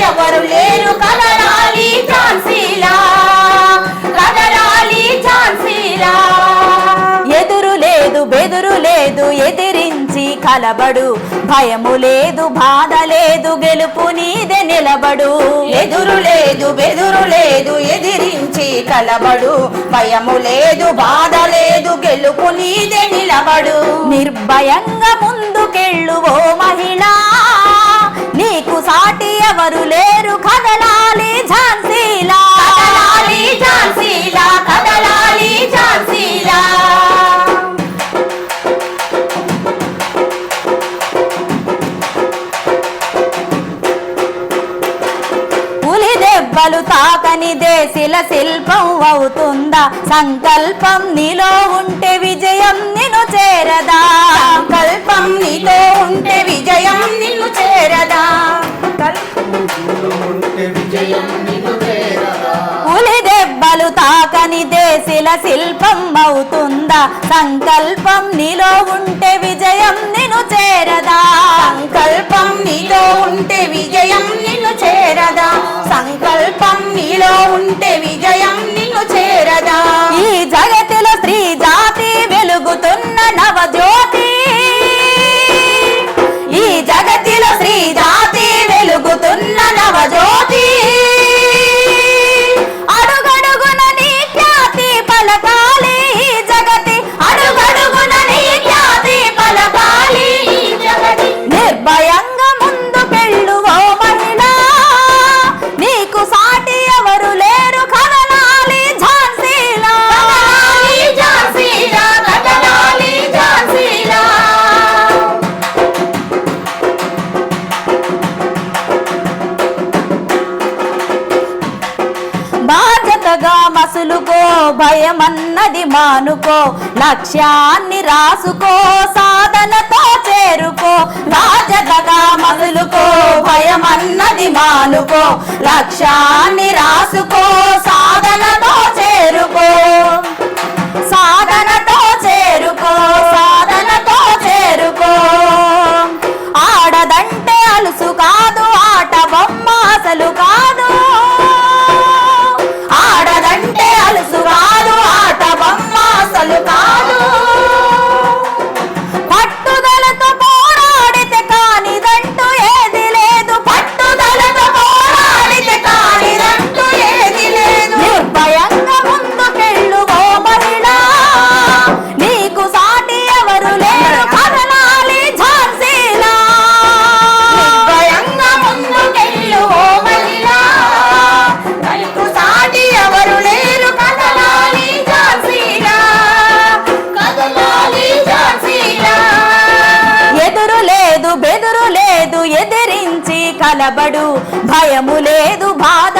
ఎవరు లేరు కదరాలి ఝాన్సీలా. కదరాలి ఝాన్సీలా. ఎదురు లేదు బెదురు లేదు ఎదిరించి కలబడు. భయము లేదు బాధ లేదు గెలుపు నీదే నిలబడు. ఎదురు లేదు బెదురు లేదు ఎదిరించి కలబడు. భయము లేదు బాధ లేదు గెలుపు నీదే నిలబడు. నిర్భయంగా ముందుకెళ్ళు ఓ మహిళా. కదలాలి ఝాన్సీలా. కదలాలి ఝాన్సీలా కదలాలి ఝాన్సీలా. పులి దెబ్బలు తాకని దేశిల శిల్పం అవుతుందా? సంకల్పం నీలో ఉంటే విజయం నిన్ను చేరదా? శిల్పం అవుతుందా? సంకల్పం నీలో ఉంటే బాధ్యతగా మసులుకో భయమన్నది మానుకో లక్ష్యాన్ని రాసుకో సాధనతో చేరుకో బాధ్యతగా మసులుకో భయమన్నది మానుకో లక్ష్యాన్ని నిలబడు. భయము లేదు బాధ